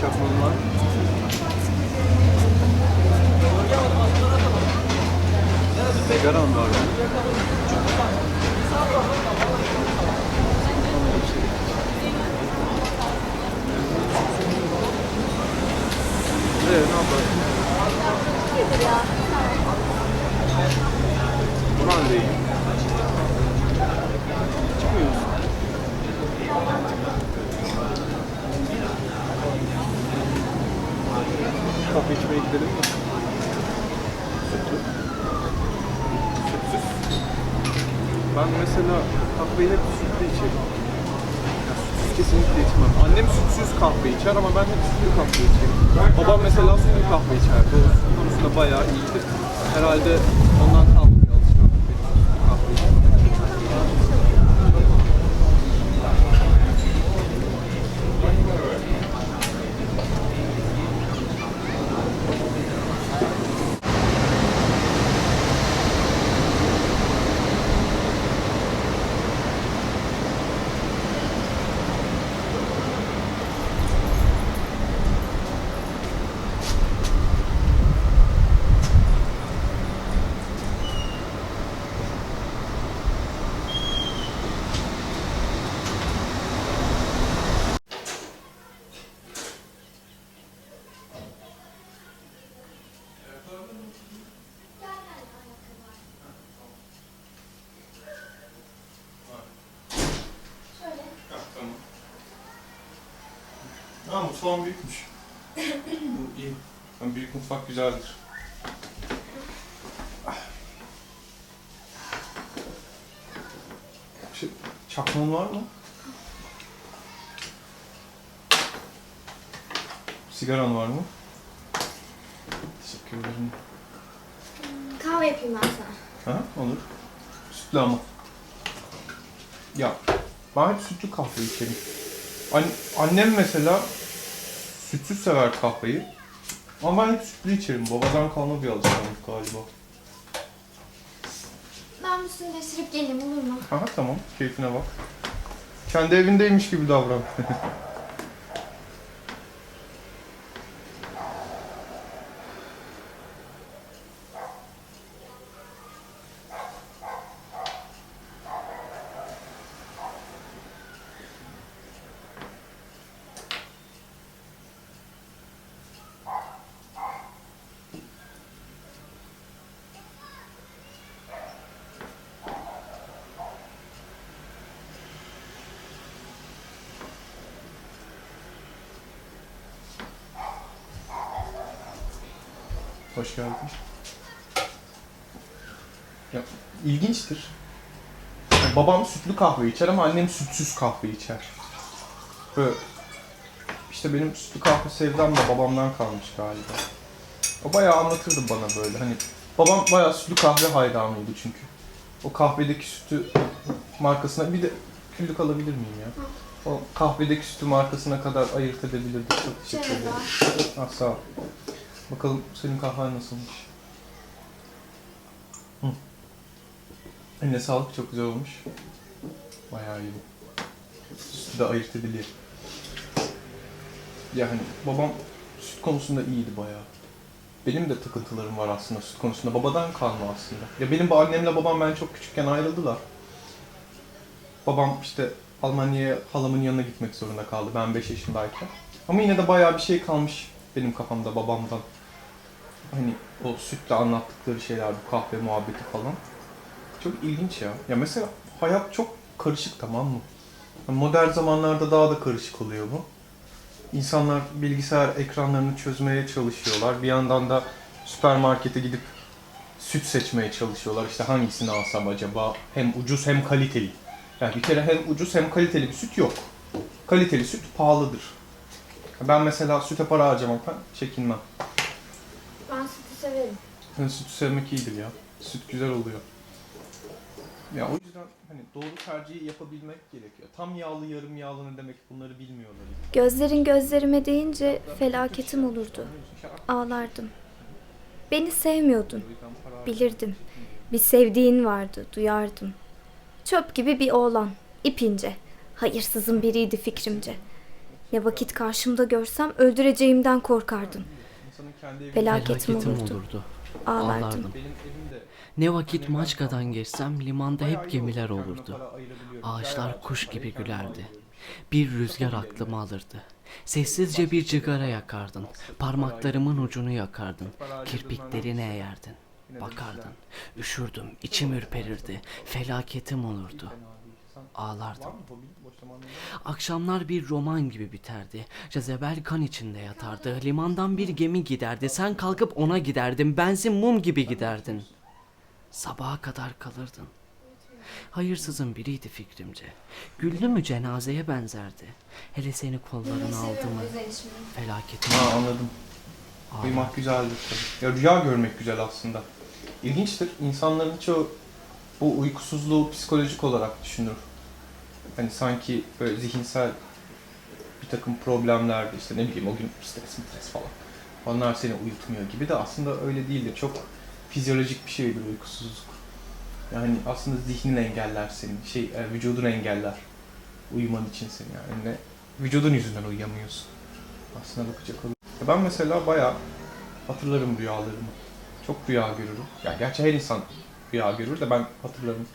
Çakmağım var. Sigaram var. Mesela kahveyi hep sütlü içerim. Ya kesinlikle içmem. Annem sütsüz kahve içer ama ben hep sütlü kahve içerim. Babam mesela sütlü kahve içer. O süt konusunda bayağı iyidir. Herhalde ondan kalma bir alışkanlık benim sütlü kahve içmek. Tamam. Ha mutfağım büyükmüş. Bu iyi. Yani büyük mutfak güzeldir. Şey, çakmağın var mı? Sigaran var mı? Teşekkür ederim. Kahve yapayım ben sana. Ha, olur. Sütlü ama. Ya ben hep sütlü kahve içerim. An- annem mesela sütsüz sever kahveyi. Ama ben hep sütlü içerim. Babadan kalma bir alışkanlık galiba. Ben üstünü değiştirip geleyim olur mu? Aha tamam. Keyfine bak. Kendi evindeymiş gibi davran. Hoş geldin. Ya, ilginçtir. Babam sütlü kahve içer ama annem sütsüz kahve içer. Böyle işte benim sütlü kahve sevdam da babamdan kalmış galiba. O bayağı anlatırdı bana böyle hani babam bayağı sütlü kahve hayranıydı çünkü. O kahvedeki sütü markasına bir de küllük alabilir miyim ya? O kahvedeki sütü markasına kadar ayırt edebilirdi. Çok teşekkür ederim. Ah sağ ol. Bakalım senin kahven nasılmış? Hı. Eline sağlık çok güzel olmuş. Bayağı iyi. Sütü de ayırt ediliyor. Yani babam süt konusunda iyiydi bayağı. Benim de takıntılarım var aslında süt konusunda. Babadan kalma aslında. Ya benim bu annemle babam ben çok küçükken ayrıldılar. Babam işte Almanya'ya halamın yanına gitmek zorunda kaldı ben 5 yaşındayken. Ama yine de bayağı bir şey kalmış benim kafamda babamdan. Hani o sütle anlattıkları şeyler, bu kahve muhabbeti falan. Çok ilginç ya. Ya mesela hayat çok karışık tamam mı? Modern zamanlarda daha da karışık oluyor bu. İnsanlar bilgisayar ekranlarını çözmeye çalışıyorlar. Bir yandan da süpermarkete gidip süt seçmeye çalışıyorlar. İşte hangisini alsam acaba? Hem ucuz hem kaliteli. Yani bir kere hem ucuz hem kaliteli bir süt yok. Kaliteli süt pahalıdır. Ben mesela süte para harcamaktan çekinmem. Ben severim. Yani sütü sevmek iyidir ya. Süt güzel oluyor. Ya o yüzden hani doğru tercihi yapabilmek gerekiyor. Tam yağlı yarım yağlı ne demek bunları bilmiyorlar. Gözlerin gözlerime değince felaketim olurdu. Ağlardım. Beni sevmiyordun. Bilirdim. Bir sevdiğin vardı, duyardım. Çöp gibi bir oğlan, ipince. Hayırsızın biriydi fikrimce. Ne vakit karşımda görsem öldüreceğimden korkardım. İnsanın kendi evi- Felaketim Felaketim olurdu. olurdu. Ağlardım. Ağlardım. Ne vakit Maçka'dan geçsem limanda hep gemiler olurdu. Ağaçlar kuş gibi gülerdi. Bir rüzgar aklımı alırdı. Sessizce bir cigara yakardın. Parmaklarımın ucunu yakardın. Kirpiklerine eğerdin. Bakardın. Üşürdüm. içim ürperirdi. Felaketim olurdu. Ağlardım. Akşamlar bir roman gibi biterdi. Jezebel kan içinde yatardı. Limandan bir gemi giderdi. Sen kalkıp ona giderdin. Benzin mum gibi giderdin. Sabaha kadar kalırdın. Hayırsızın biriydi fikrimce. Güldü mü cenazeye benzerdi. Hele seni kollarına aldı mı felaketim Ha anladım. ağlardı. Uyumak güzeldir tabii. Ya rüya görmek güzel aslında. İlginçtir. İnsanların çoğu bu uykusuzluğu psikolojik olarak düşünür. Hani sanki böyle zihinsel bir takım problemlerdi işte ne bileyim o gün stres stres falan. Onlar seni uyutmuyor gibi de aslında öyle değildir. Çok fizyolojik bir şeydir uykusuzluk. Yani aslında zihnin engeller senin, şey e, vücudun engeller uyuman için seni yani ne vücudun yüzünden uyuyamıyorsun. Aslında bakacak olur. Ben mesela bayağı hatırlarım rüyalarımı. Çok rüya görürüm. Ya gerçi her insan rüya görür de ben hatırlarım.